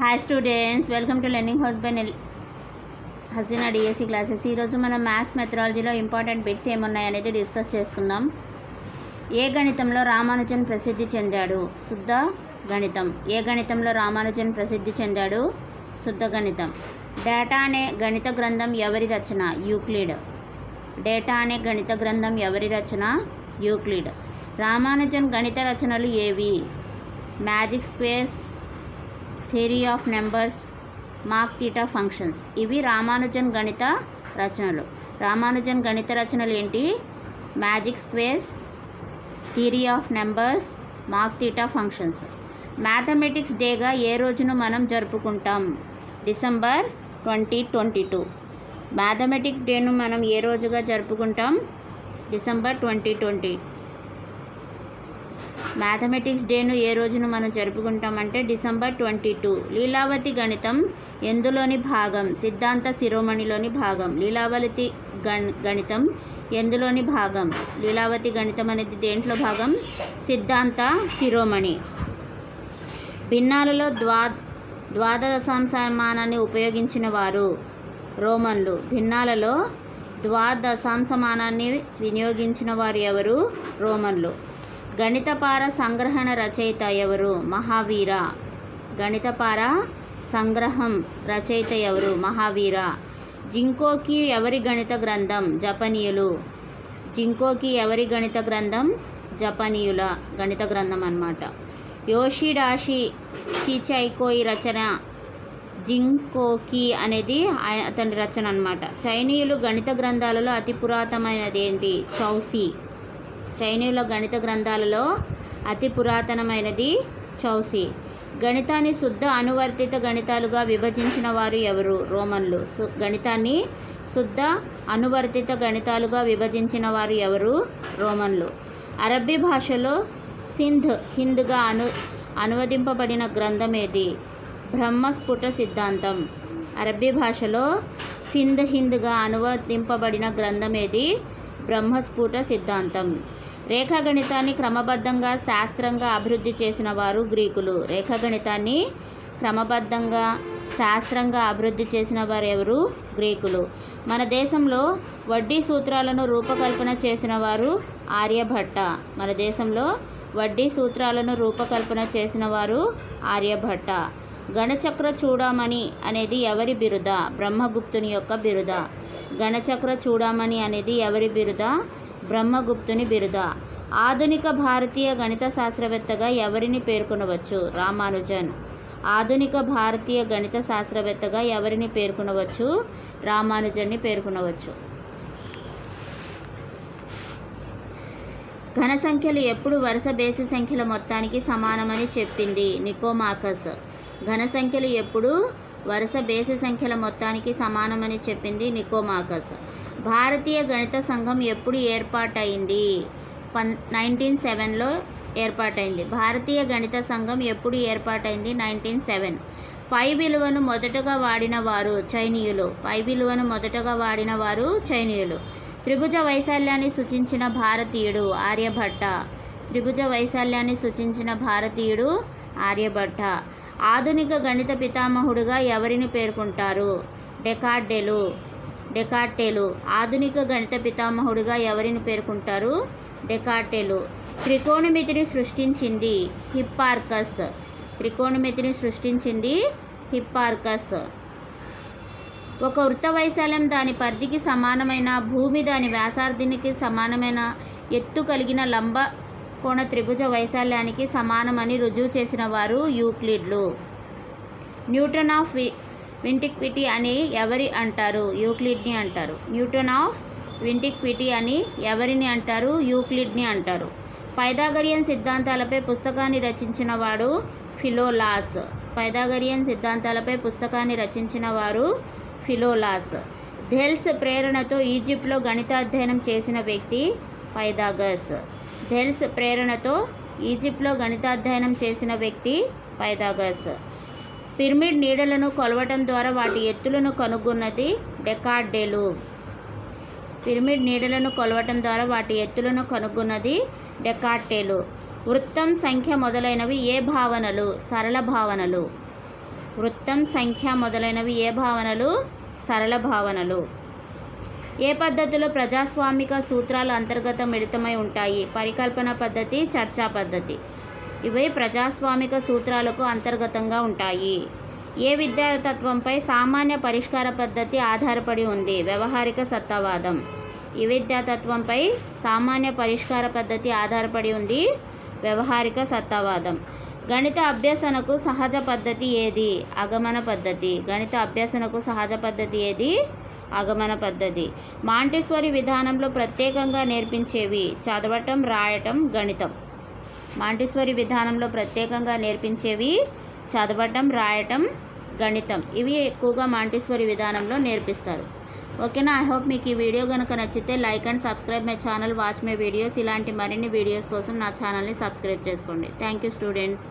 Hi students welcome to learning house by నెల్ Hasina DSC classes ఈరోజు మనం maths మెథడాలజీలో important bits ఏమున్నాయనేది డిస్కస్ చేసుకుందాం. ఏ గణితంలో రామానుజన్ ప్రసిద్ధి చెందాడు? శుద్ధ గణితం. ఏ గణితంలో రామానుజన్ ప్రసిద్ధి చెందాడు? శుద్ధ గణితం. డేటా అనే గణిత గ్రంథం ఎవరి రచన? యూక్లిడ్. డేటా అనే గణిత గ్రంథం ఎవరి రచన? యూక్లిడ్. రామానుజన్ గణిత రచనలు ఏవి? Magic space theory of numbers mock theta functions ఇవి రామానుజన్ గణిత రచనలు. రామానుజన్ గణిత రచనలు ఏంటి? Magic squares theory of numbers mock theta functions mathematics డేగా ఏ రోజును మనం జరుపుకుంటాం? December twenty twenty two mathematics డేను మనం ఏ రోజుగా జరుపుకుంటాం? డిసెంబర్ ట్వంటీ ట్వంటీ మ్యాథమెటిక్స్ డేను ఏ రోజున మనం జరుపుకుంటామంటే డిసెంబర్ ట్వంటీ టూ. లీలావతి గణితం ఎందులోని భాగం? సిద్ధాంత శిరోమణిలోని భాగం. లీలావతి గణ గణితం ఎందులోని భాగం? లీలావతి గణితం అనేది దేంట్లో భాగం? సిద్ధాంత శిరోమణి. భిన్నాలలో ద్వా ద్వాదశాంశమానాన్ని ఉపయోగించిన వారు రోమన్లు. భిన్నాలలో ద్వాదశాంశమానాన్ని వినియోగించిన వారు ఎవరు? రోమన్లు. గణితపార సంగ్రహణ రచయిత ఎవరు? మహావీర. గణితపార సంగ్రహం రచయిత ఎవరు? మహావీర. జింకోకి ఎవరి గణిత గ్రంథం? జపనీయులు. జింకోకి ఎవరి గణిత గ్రంథం? జపనీయుల గణిత గ్రంథం అన్నమాట. యోషిడాషి షిచైకోయి రచన జింకోకి అనేది అతని రచన అనమాట చైనీయులు గణిత గ్రంథాలలో అతి పురాతనమైనది ఏంటి? చౌసీ. చైనీయుల గణిత గ్రంథాలలో అతి పురాతనమైనది చౌసి. గణితాన్ని శుద్ధ అనువర్తిత గణితాలుగా విభజించిన వారు ఎవరు? రోమన్లు. గణితాన్ని శుద్ధ అనువర్తిత గణితాలుగా విభజించిన వారు ఎవరు? రోమన్లు. అరబ్బీ భాషలో సింధ్ హింద్గా అను అనువదింపబడిన గ్రంథం ఏది బ్రహ్మస్ఫుట సిద్ధాంతం. అరబ్బీ భాషలో సింధ్ హింద్గా అనువదింపబడిన గ్రంథం ఏది బ్రహ్మస్ఫుట సిద్ధాంతం. రేఖాగణితాన్ని క్రమబద్ధంగా శాస్త్రంగా అభివృద్ధి చేసిన వారు గ్రీకులు. రేఖాగణితాన్ని క్రమబద్ధంగా శాస్త్రంగా అభివృద్ధి చేసిన వారు ఎవరు? గ్రీకులు. మన దేశంలో వడ్డీ సూత్రాలను రూపకల్పన చేసిన వారు ఆర్యభట్ట. మన దేశంలో వడ్డీ సూత్రాలను రూపకల్పన చేసిన వారు ఆర్యభట్ట. గణచక్ర చూడమణి అనేది ఎవరి బిరుద? బ్రహ్మగుప్తుని యొక్క బిరుద. గణచక్ర చూడమణి అనేది ఎవరి బిరుద? బ్రహ్మగుప్తుని బిరుద. ఆధునిక భారతీయ గణిత శాస్త్రవేత్తగా ఎవరిని పేర్కొనవచ్చు? రామానుజన్. ఆధునిక భారతీయ గణిత శాస్త్రవేత్తగా ఎవరిని పేర్కొనవచ్చు? రామానుజన్ని పేర్కొనవచ్చు. ఘన సంఖ్యలు ఎప్పుడు వరుస బేసి సంఖ్యల మొత్తానికి సమానమని చెప్పింది నికోమాకస్. ఘన సంఖ్యలు ఎప్పుడు వరుస బేసి సంఖ్యల మొత్తానికి సమానమని చెప్పింది నికోమాకస్. భారతీయ గణిత సంఘం ఎప్పుడు ఏర్పాటైంది? పన్ నైన్టీన్ సెవెన్లో ఏర్పాటైంది. భారతీయ గణిత సంఘం ఎప్పుడు ఏర్పాటైంది? నైన్టీన్ సెవెన్ పై విలువను మొదటగా వాడిన వారు చైనీయులు. పై విలువను మొదటగా వాడిన వారు చైనీయులు. త్రిభుజ వైశాల్యాన్ని సూచించిన భారతీయుడు ఆర్యభట్ట. త్రిభుజ వైశాల్యాన్ని సూచించిన భారతీయుడు ఆర్యభట్ట. ఆధునిక గణిత పితామహుడుగా ఎవరిని పేర్కొంటారు? డెకార్డెలు. డెకార్టేలు. ఆధునిక గణిత పితామహుడుగా ఎవరిని పేర్కొంటారు? డెకార్టేలు. త్రికోణమితిని సృష్టించింది హిప్పార్కస్. త్రికోణమితిని సృష్టించింది హిప్పార్కస్. ఒక వృత్త వైశాల్యం దాని పరిధికి సమానమైన భూమి దాని వ్యాసార్థినికి సమానమైన ఎత్తు కలిగిన లంబ కోణ త్రిభుజ వైశాల్యానికి సమానమని రుజువు చేసిన వారు యూక్లిడ్లు. న్యూటన్ ఆఫ్ వి వింటిక్విటీ అని ఎవరి అంటారు? యూక్లిడ్ని అంటారు. న్యూటన్ ఆఫ్ వింటిక్విటీ అని ఎవరిని అంటారు? యూక్లిడ్ని అంటారు. పైదాగరియన్ సిద్ధాంతాలపై పుస్తకాన్ని రచించిన వాడు ఫిలోలాస్. పైదాగరియన్ సిద్ధాంతాలపై పుస్తకాన్ని రచించిన వారు ఫిలోలాస్. ధెల్స్ ప్రేరణతో ఈజిప్ట్లో గణితాధ్యయనం చేసిన వ్యక్తి పైదాగస్ ధెల్స్ ప్రేరణతో ఈజిప్ట్లో గణితాధ్యయనం చేసిన వ్యక్తి పైదాగస్ పిరమిడ్ నీడలను కొలవటం ద్వారా వాటి ఎత్తులను కనుగొన్నది డెకార్డేలు. పిరమిడ్ నీడలను కొలవటం ద్వారా వాటి ఎత్తులను కనుగొన్నది డెకార్టేలు వృత్తం సంఖ్య మొదలైనవి ఏ భావనలు? సరళ భావనలు. వృత్తం సంఖ్య మొదలైనవి ఏ భావనలు? సరళ భావనలు. ఏ పద్ధతిలో ప్రజాస్వామిక సూత్రాలు అంతర్గత మిళితమై ఉంటాయి? పరికల్పన పద్ధతి చర్చా పద్ధతి. ఇవి ప్రజాస్వామిక సూత్రాలకు అంతర్గతంగా ఉంటాయి. ఏ విద్యాతత్వంపై సామాన్య పరిష్కార పద్ధతి ఆధారపడి ఉంది? వ్యవహారిక సత్తావాదం. ఈ విద్యాతత్వంపై సామాన్య పరిష్కార పద్ధతి ఆధారపడి ఉంది వ్యవహారిక సత్తావాదం. గణిత అభ్యసనకు సహజ పద్ధతి ఏది? ఆగమన పద్ధతి. గణిత అభ్యసనకు సహజ పద్ధతి ఏది? ఆగమన పద్ధతి. మాంటెస్వరి విధానంలో ప్రత్యేకంగా నేర్పించేవి చదవటం రాయటం గణితం. మాంటిస్వరి విధానంలో ప్రత్యేకంగా నేర్పించేవి చదవటం రాయటం గణితం. ఇవి ఎక్కువగా మాంటిస్వరి విధానంలో నేర్పిస్తారు. ఓకేనా? ఐ హోప్ మీకు ఈ వీడియో కనుక నచ్చితే like and subscribe my channel watch my videos. ఇలాంటి మరిన్ని వీడియోస్ కోసం నా ఛానల్ని సబ్స్క్రైబ్ చేసుకోండి. Thank you students.